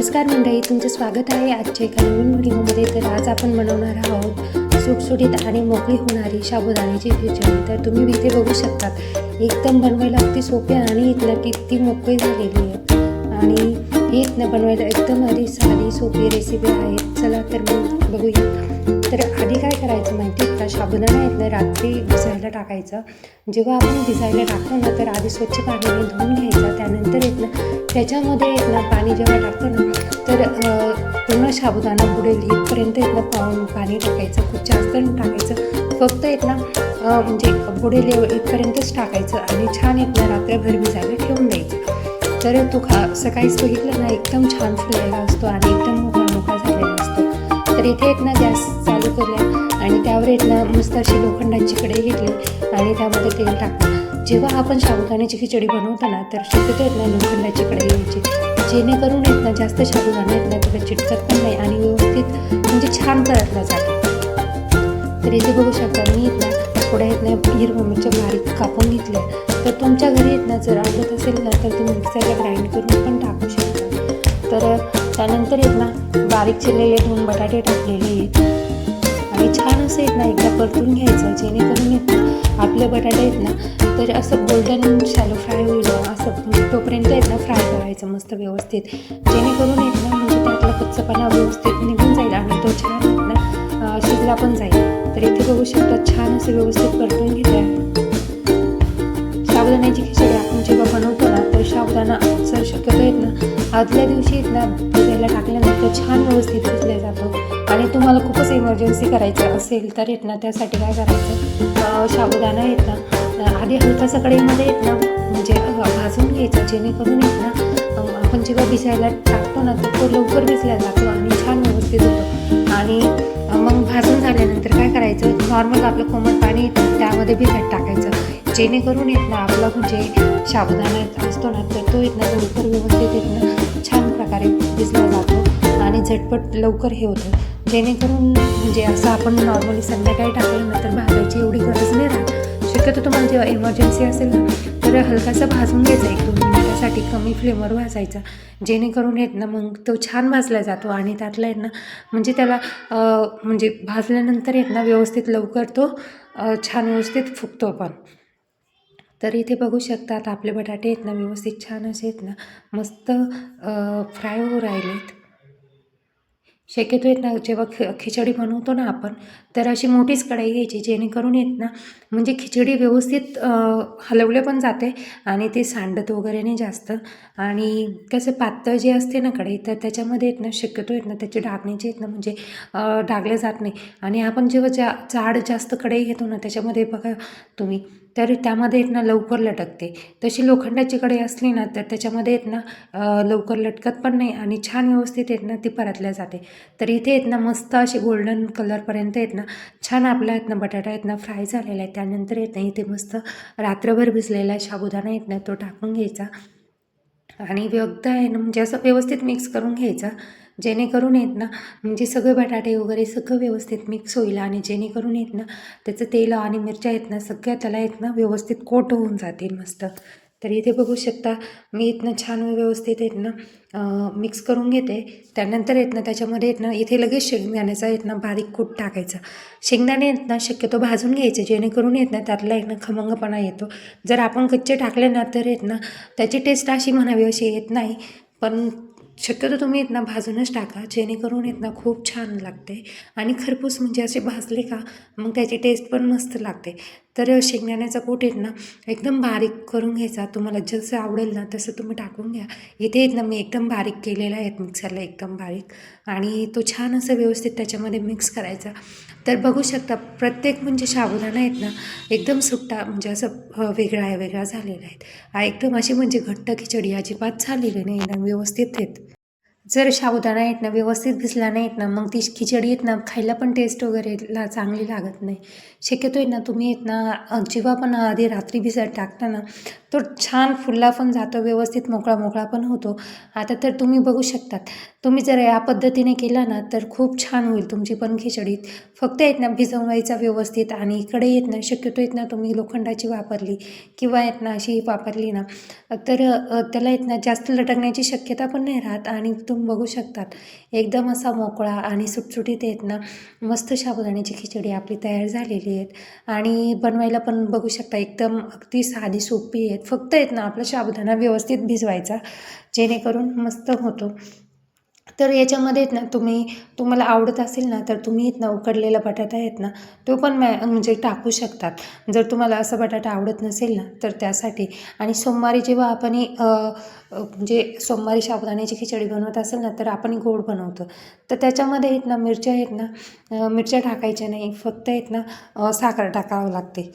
नमस्कार मंडळी तुमचं स्वागत आहे आजच्या एका नवीन व्हिडिओमध्ये. तर आज आपण बनवणार आहोत सुटसुटीत आणि मोकळी होणारी साबुदाण्याची खिचडी. तर तुम्ही इथे बघू शकतात एकदम बनवायला अगदी सोपी आणि इथलं किती मोकळी झालेली आहे. आणि ही इथनं बनवायला एकदम आधी साधी सोपी रेसिपी आहे. चला तर मग बघूया. तर आधी काय करायचं माहिती आहे का? साबुदाणा आहेत रात्री भिजायला टाकायचं. जेव्हा आपण भिजायला टाकतो ना तर आधी स्वच्छ पाण्याने धुवून घ्यायचं. त्यानंतर येत ना त्याच्यामध्ये येत ना पाणी जेव्हा टाकतो ना तर पूर्ण साबुदाणा बुडेल इथपर्यंत येत ना पाणी टाकायचं. खूप जास्त टाकायचं. फक्त येत ना म्हणजे बुडेल इथपर्यंतच टाकायचं आणि छान येत ना रात्रभर भिजायला ठेवून द्यायचं. तर तो खा सकाळीच बघितलं ना एकदम छान फुललेला असतो आणि एकदम तर इथे एक ना गॅस चालू केल्या आणि त्यावर एक ना मस्त अशी लोखंडाची कढई घेतली आणि त्यामध्ये तेल टाकलं. जेव्हा आपण शाबुदाण्याची खिचडी बनवतो ना तर शक्यतो येत ना लोखंडाची कढई घ्यायची. जेणेकरून येत ना जास्त शाबुदाणा येत नाही त्याला चिटकत पण नाही आणि व्यवस्थित म्हणजे छान परतला जातो. तर इथे बघू शकता मी येत ना थोड्या येत ना हिरवं मिरच्या बारीक कापून घेतल्या. तर तुमच्या घरी येत ना जर आवडत असेल ना तर तुम्ही मिक्सरला ग्राइंड करून पण टाकू शकता. तर त्यानंतर आहेत ना बारीक चिरलेले दोन बटाटे टाकलेले आहेत. आणि छान असं आहेत ना एकदा परतून घ्यायचं जेणेकरून येत ना आपले बटाटे आहेत ना तर असं गोल्डन शॅलो फ्राय होईल असं तोपर्यंत आहेत ना फ्राय करायचं मस्त व्यवस्थित. जेणेकरून आहेत ना म्हणजे त्यातला कच्चपणा व्यवस्थित निघून जाईल आणि तो छान आहेत ना शिजला पण जाईल. तर इथे बघू शकता छान असं व्यवस्थित परतून घेतलं आहे साबुदाण्याची खिचडी आपण जेव्हा बनवतो ना तर साबुदाणा आदल्या दिवशी ना भिजायला टाकल्यानंतर छान व्यवस्थित भिजला जातो. आणि तुम्हाला खूपच इमर्जन्सी करायचं असेल तर येत ना त्यासाठी काय करायचं? साबुदाणा येत ना. आधी हलका सकाळीमध्ये येत ना म्हणजे भाजून घ्यायचं जेणेकरून येत ना आपण जेव्हा भिजायला टाकतो ना तर तो लवकर भिजला जातो आणि छान व्यवस्थित होतो. आणि मग भाजून झाल्यानंतर काय करायचं? नॉर्मल आपलं कोमट पाणी येतं त्यामध्ये भिजत टाकायचं. जेणेकरून येत ना आपला म्हणजे साबुदाणा असतो ना तर तो येत ना लवकर व्यवस्थित येत ना छान प्रकारे भिजला जातो आणि झटपट लवकर हे होतं. जेणेकरून म्हणजे असं आपण नॉर्मली संध्याकाळी टाकलं ना तर भाजायची एवढी गरज नाही राहत. शक्यतो तुम्हाला जेव्हा इमर्जन्सी असेल ना तर हलकासा भाजून घ्यायचा एक दोन मिनिटासाठी कमी फ्लेमवर भाजायचा. जेणेकरून येत ना मग तो छान भाजला जातो आणि त्यातला येत ना म्हणजे त्याला म्हणजे भाजल्यानंतर येत ना व्यवस्थित लवकर तो छान व्यवस्थित फुगतो पण तर इथे बघू शकतात आपले बटाटे आहेत ना व्यवस्थित छान असे आहेत ना मस्त फ्राय होऊ राहिलेत. शक्यतो येत ना जेव्हा खि खिचडी बनवतो ना आपण तर अशी मोठीच कढाई घ्यायची जेणेकरून येत ना म्हणजे खिचडी व्यवस्थित हलवले पण जाते आणि ते सांडत वगैरे नाही जास्त. आणि कसं पातळ जे असते ना कढई तर त्याच्यामध्ये येत ना शक्यतो येत ना त्याचे डागण्याचे आहेत ना म्हणजे डागले जात नाही. आणि आपण जेव्हा जा जाड जास्त कढई घेतो ना त्याच्यामध्ये बघा तुम्ही तर त्यामध्ये येत ना लवकर लटकते. तशी लोखंडाची कढई असली ना तर त्याच्यामध्ये येत ना लवकर लटकत पण नाही आणि छान व्यवस्थित येत ना ती परतल्या जाते. तर इथे येत ना मस्त अशी गोल्डन कलरपर्यंत येत ना छान आपला येत ना बटाटा येत ना फ्राय झालेला आहे. त्यानंतर येत ना इथे मस्त रात्रभर भिजलेला साबुदाणा येत ना तो टाकून घ्यायचा. आणि व्यक्त आहे ना म्हणजे असं व्यवस्थित मिक्स करून घ्यायचा. जेणेकरून येत ना म्हणजे सगळे बटाटे वगैरे सगळं व्यवस्थित मिक्स होईल आणि जेणेकरून येत ना त्याचं तेल आणि मिरच्या आहेत ना सगळ्या त्याला येत ना व्यवस्थित कोट होऊन जातील मस्त तर इथे बघू शकता मी इथनं छान व्यवस्थित येत ना मिक्स करून घेते त्यानंतर येत ना त्याच्यामध्ये येत ना इथे लगेच शेंगदाण्याचा येत ना बारीक कूट टाकायचा शेंगदाणे येत ना शक्यतो भाजून घ्यायचे जेणेकरून येत ना त्यातला एक ना खमंगपणा येतो जर आपण कच्चे टाकले ना तर येत ना त्याची टेस्ट अशी म्हणावी अशी येत नाही पण शक्यतो तुम्ही येत भाजूनच टाका जेणेकरून इथनं खूप छान लागते. आणि खरपूस म्हणजे असे भाजले का मग त्याची टेस्ट पण मस्त लागते. तर शेंगदाण्याचा कूट येत ना एकदम बारीक करून घ्यायचा. तुम्हाला जसं आवडेल ना तसं तुम्ही टाकून घ्या. इथे आहेत ना मी एकदम बारीक केलेला आहे मिक्सरला एकदम बारीक. आणि तो छान असं व्यवस्थित त्याच्यामध्ये मिक्स करायचा. तर बघू शकता प्रत्येक म्हणजे साबुदाणा आहेत ना एकदम सुट्टा म्हणजे असं वेगळा आहे वेगळा झालेला आहे. एकदम अशी म्हणजे घट्ट खिचडी अजिबात झालेली नाही एकदम व्यवस्थित आहेत. जर साबुदाणा येत ना व्यवस्थित भिजला नाही येत ना मग ती खिचडी येत ना खायला पण टेस्ट वगैरे ला चांगली लागत नाही. शक्यतो येत ना तुम्ही येत ना जेव्हा पण आधी रात्री भिजत टाकता ना तो छान फुलला पण जातो व्यवस्थित मोकळा मोकळा पण होतो. आता तर तुम्ही बघू शकतात. तुम्ही जर या पद्धतीने केला ना तर खूप छान होईल तुमची पण खिचडी. फक्त येत ना भिजवायचा व्यवस्थित आणि इकडे येत ना शक्यतो येत ना तुम्ही लोखंडाची वापरली किंवा येत ना अशी वापरली ना तर त्याला येत ना जास्त लटकण्याची शक्यता पण नाही राहत आणि तुम्ही बघू शकतात. एकदम असा मोकळा आणि सुटसुटीत येत ना मस्त साबुदाण्याची खिचडी आपली तयार झालेली आहेत. आणि बनवायला पण बघू शकता एकदम अगदी साधी सोपी आहेत. फक्त येत ना आपला साबुदाणा व्यवस्थित भिजवायचा जेणेकरून मस्त होतो. तर याच्यामध्ये आहेत ना तुम्ही तुम्हाला आवडत असेल ना तर तुम्ही आहेत ना उकडलेला बटाटा आहेत ना तो पण मॅ म्हणजे टाकू शकतात. जर तुम्हाला असं बटाटा आवडत नसेल ना तर त्यासाठी. आणि सोमवारी जेव्हा आपण म्हणजे सोमवारी साबुदाण्याची खिचडी बनवत असेल ना तर आपण गोड बनवतो. तर त्याच्यामध्ये आहेत ना मिरच्या आहेत ना मिरच्या टाकायच्या नाही फक्त आहेत ना साखर टाकावं लागते.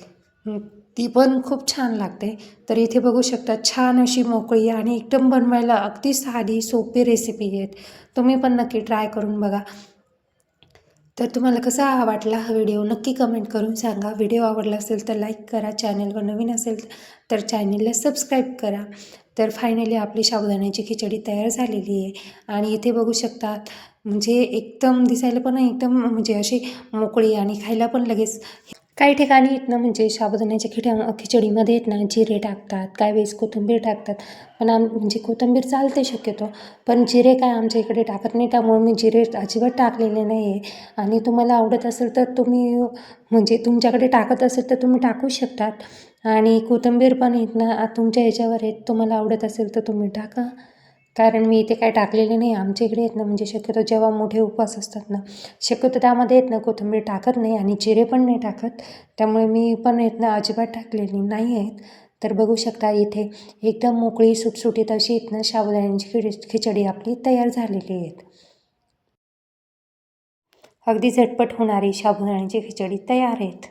ती पण खूप छान लागते. तर इथे बघू शकता छान अशी मोकळी आणि एकदम बनवायला अगदी साधी सोपी रेसिपी आहेत. तुम्ही पण नक्की ट्राय करून बघा. तर तुम्हाला कसा हा वाटला हा व्हिडिओ नक्की कमेंट करून सांगा. व्हिडिओ आवडला असेल तर लाईक करा. चॅनलवर नवीन असेल तर चॅनलला सबस्क्राईब करा. तर फायनली आपली साबुदाण्याची खिचडी तयार झालेली आहे. आणि इथे बघू शकतात म्हणजे एकदम दिसायला पण एकदम म्हणजे अशी मोकळी आणि खायला पण लगेच काही ठिकाणी आहेत ना म्हणजे साबुदाण्याच्या खिट्या खिचडीमध्ये आहेत ना जिरे टाकतात काय वेळेस कोथिंबीर टाकतात. पण आम म्हणजे कोथिंबीर चालते शक्यतो पण जिरे काय आमच्या इकडे टाकत नाही त्यामुळे मी जिरे अजिबात टाकलेले नाही आहे आणि तुम्हाला आवडत असेल तर तुम्ही म्हणजे तुमच्याकडे टाकत असेल तर तुम्ही टाकू शकतात. आणि कोथिंबीर पण येत ना तुमच्या ह्याच्यावर आहेत तुम्हाला आवडत असेल तर तुम्ही टाका. कारण मी इथे काय टाकलेले नाही. आमच्या इकडे आहेत ना म्हणजे शक्यतो जेव्हा मोठे उपवास असतात ना शक्यतो त्यामध्ये आहेत ना कोथिंबीर टाकत नाही आणि जिरे पण नाही टाकत. त्यामुळे मी पण आहेत ना अजिबात टाकलेली नाही आहेत. तर बघू शकता इथे एकदम मोकळी सुटसुटीत अशी इथनं ना साबुदाण्याची खिचडी आपली तयार झालेली आहेत. अगदी झटपट होणारी शाबुदाण्याची खिचडी तयार आहेत.